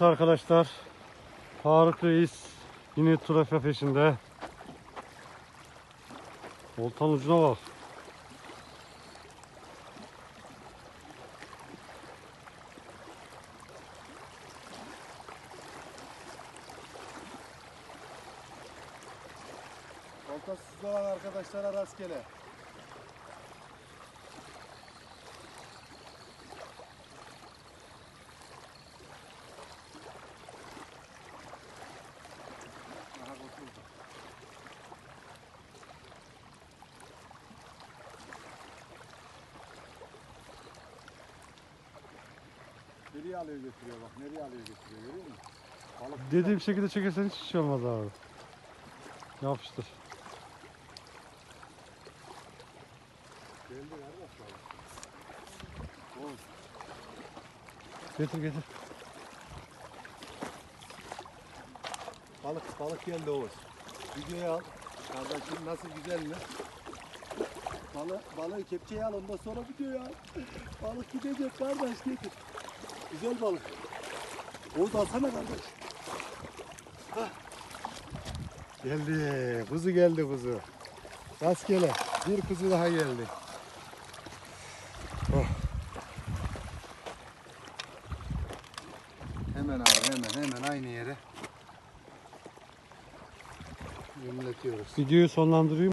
Evet arkadaşlar. Faruk Reis yine trafiğe peşinde. Oltan ucuna bak. Oltasız olan arkadaşlara rastgele. Nereye alıyor götürüyor bak nereye alıyor götürüyor görüyor musun? Balık Dediğim şekilde çekersen hiç şey olmaz abi. Yapıştır. geldi kardeş balık. Oğuz Getir getir. Balık balık geldi Oğuz. Videoyu al. Kardeşim nasıl güzel mi? Balı, balığı kepçeye al ondan sonra videoyu al. Balık gidecek kardeş getir. Güzel balık. Oğuz alsana kardeş. Hah. Geldi. Kuzu geldi kuzu. Rastgele. Bir kuzu daha geldi. Oh. Hemen abi hemen hemen aynı yere. Yumletiyoruz. Videoyu sonlandırayım.